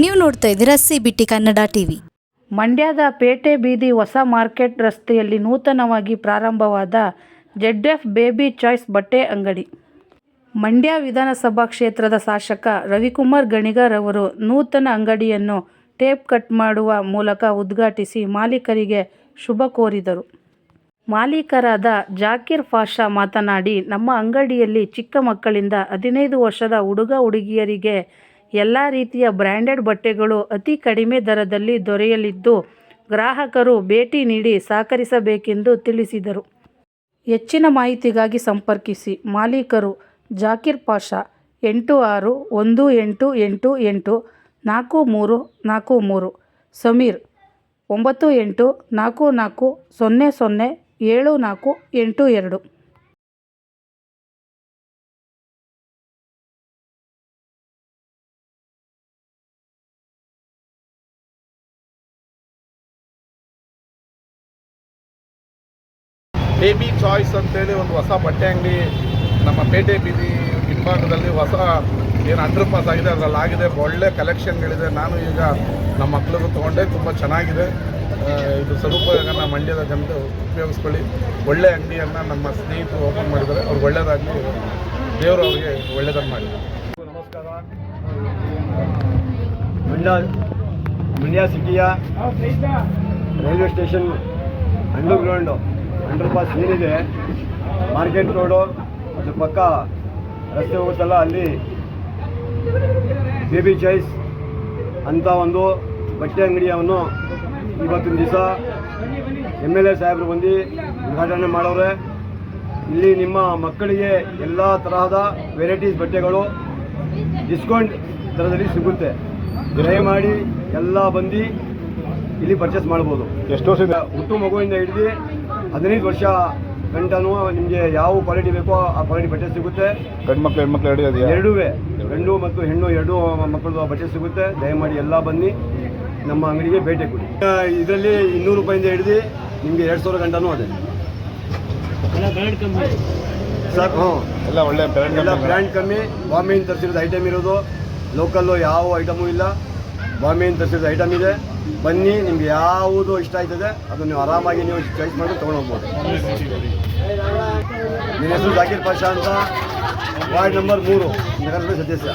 ನೀವು ನೋಡ್ತಾ ಇದ್ದೀರಾ ಸಿ ಬಿಟ್ಟಿ ಕನ್ನಡ ಟಿವಿ. ಮಂಡ್ಯದ ಪೇಟೆ ಬೀದಿ ಹೊಸ ಮಾರ್ಕೆಟ್ ರಸ್ತೆಯಲ್ಲಿ ನೂತನವಾಗಿ ಪ್ರಾರಂಭವಾದ ಜೆಡ್ ಎಫ್ ಬೇಬಿ ಚಾಯ್ಸ್ ಬಟ್ಟೆ ಅಂಗಡಿ. ಮಂಡ್ಯ ವಿಧಾನಸಭಾ ಕ್ಷೇತ್ರದ ಶಾಸಕ ರವಿಕುಮಾರ್ ಗಣಿಗರ್ ಅವರು ನೂತನ ಅಂಗಡಿಯನ್ನು ಟೇಪ್ ಕಟ್ ಮಾಡುವ ಮೂಲಕ ಉದ್ಘಾಟಿಸಿ ಮಾಲೀಕರಿಗೆ ಶುಭ ಕೋರಿದರು. ಮಾಲೀಕರಾದ ಜಾಕಿರ್ ಫಾಷಾ ಮಾತನಾಡಿ, ನಮ್ಮ ಅಂಗಡಿಯಲ್ಲಿ ಚಿಕ್ಕ ಮಕ್ಕಳಿಂದ ಹದಿನೈದು ವರ್ಷದ ಹುಡುಗ ಹುಡುಗಿಯರಿಗೆ ಎಲ್ಲ ರೀತಿಯ ಬ್ರ್ಯಾಂಡೆಡ್ ಬಟ್ಟೆಗಳು ಅತಿ ಕಡಿಮೆ ದರದಲ್ಲಿ ದೊರೆಯಲಿದ್ದು, ಗ್ರಾಹಕರು ಭೇಟಿ ನೀಡಿ ಸಹಕರಿಸಬೇಕೆಂದು ತಿಳಿಸಿದರು. ಹೆಚ್ಚಿನ ಮಾಹಿತಿಗಾಗಿ ಸಂಪರ್ಕಿಸಿ. ಮಾಲೀಕರು ಜಾಕಿರ್ ಪಾಷಾ, ಎಂಟು ಆರು ಒಂದು ಎಂಟು ಎಂಟು ಎಂಟು ನಾಲ್ಕು ಮೂರು ನಾಲ್ಕು ಮೂರು, ಸಮೀರ್, ಒಂಬತ್ತು ಎಂಟು ನಾಲ್ಕು ನಾಲ್ಕು ಸೊನ್ನೆ ಸೊನ್ನೆ ಏಳು ನಾಲ್ಕು ಎಂಟು ಎರಡು. ಬೇಬಿ ಚಾಯ್ಸ್ ಅಂತೇಳಿ ಒಂದು ಹೊಸ ಬಟ್ಟೆ ಅಂಗಡಿ ನಮ್ಮ ಪೇಟೆ ಬೀದಿ ಹಿಂಭಾಗದಲ್ಲಿ ಹೊಸ ಏನು ಅಂಡರ್ ಪಾಸ್ ಆಗಿದೆ ಅದರಲ್ಲಿ ಆಗಿದೆ ಒಳ್ಳೆ ಕಲೆಕ್ಷನ್ಗಳಿದೆ ನಾನು ಈಗ ನಮ್ಮ ಮಕ್ಳಿಗೂ ತೊಗೊಂಡೆ. ತುಂಬ ಚೆನ್ನಾಗಿದೆ. ಇದು ಸದುಪಯೋಗನ ಮಂಡ್ಯದ ಜನತೆ ಉಪಯೋಗಿಸ್ಕೊಳ್ಳಿ. ಒಳ್ಳೆ ಅಂಗಡಿಯನ್ನು ನಮ್ಮ ಸ್ನೇಹಿತರು ಓಪನ್ ಮಾಡಿದ್ದಾರೆ. ಅವ್ರಿಗೆ ಒಳ್ಳೆಯದಾಗಿ ದೇವರು ಅವರಿಗೆ ಒಳ್ಳೆಯದನ್ನು ಮಾಡಿ. ನಮಸ್ಕಾರ. ಮಂಡ್ಯ ಮಂಡ್ಯ ಸಿಟಿಯ railway station underground underpass ಏನಿದೆ ಮಾರ್ಕೆಟ್ ರೋಡು ಅದ್ರ ಪಕ್ಕ ರಸ್ತೆ ಹೋಗುತ್ತಲ್ಲ ಅಲ್ಲಿ. ಬೇಬಿ ಚಾಯ್ಸ್ ಅಂತ ಒಂದು ಬಟ್ಟೆ ಅಂಗಡಿಯವನ್ನು ಇವತ್ತಿನ ದಿವಸ ಎಂ ಎಲ್ ಎ ಸಾಹೇಬರು ಬಂದು ಉದ್ಘಾಟನೆ ಮಾಡೋರೆ ಇಲ್ಲಿ ನಿಮ್ಮ ಮಕ್ಕಳಿಗೆ ಎಲ್ಲ ತರಹದ ವೆರೈಟೀಸ್ ಬಟ್ಟೆಗಳು ಡಿಸ್ಕೌಂಟ್ ದರದಲ್ಲಿ ಸಿಗುತ್ತೆ. ದಯಮಾಡಿ ಎಲ್ಲ ಬಂದು ಇಲ್ಲಿ ಪರ್ಚೇಸ್ ಮಾಡ್ಬೋದು. ಎಷ್ಟೋ ಹುಟ್ಟು ಮಗುವಿಂದ ಹಿಡಿದು ಹದಿನೈದು ವರ್ಷ ಗಂಟನೂ ನಿಮಗೆ ಯಾವ ಕ್ವಾಲಿಟಿ ಬೇಕೋ ಆ ಕ್ವಾಲಿಟಿ ಬಟ್ಟೆ ಸಿಗುತ್ತೆ. ಗಂಡು ಮಕ್ಳು ಹೆಣ್ಮಕ್ಳು ಎರಡು ಇದೆಯಾ ಎರಡೂ ಗಂಡು ಮತ್ತು ಹೆಣ್ಣು ಎರಡೂ ಮಕ್ಕಳು ಬಟ್ಟೆ ಸಿಗುತ್ತೆ. ದಯಮಾಡಿ ಎಲ್ಲ ಬನ್ನಿ. ನಮ್ಮ ಅಂಗಡಿಗೆ ಭೇಟಿ ಕೊಡಿ. ಇದರಲ್ಲಿ ಇನ್ನೂರು ರೂಪಾಯಿಂದ ಹಿಡಿದು ನಿಮಗೆ ಎರಡು ಸಾವಿರ ಗಂಟನೂ ಅದೇ. ಸರ್ ಹ್ಞೂ. ಎಲ್ಲ ಒಳ್ಳೆ ಎಲ್ಲ ಬ್ರ್ಯಾಂಡ್ ಕಮ್ಮಿ. ಬಾಂಬೆಯಿಂದ ತರಿಸಿರೋದು ಐಟಮ್ ಇರೋದು. ಲೋಕಲ್ಲು ಯಾವ ಐಟಮು ಇಲ್ಲ. ಬಾಂಬೆಯಿಂದ ತರಿಸಿದ ಐಟಮ್ ಇದೆ. ಬನ್ನಿ, ನಿಮ್ಗೆ ಯಾವುದು ಇಷ್ಟ ಆಯ್ತದೆ, ಅದು ನೀವು ಆರಾಮಾಗಿ ನೀವು ಚಾಯ್ಸ್ ಮಾಡಿ ತೊಗೊಂಡು ಹೋಗ್ಬೋದು ನನ್ನ ಹೆಸರು ಜಾಕೀರ್ ಪಾಷಾ ಅಂತ, ವಾರ್ಡ್ ನಂಬರ್ ಮೂರು, ನಗರಸಭೆ ಸದಸ್ಯ.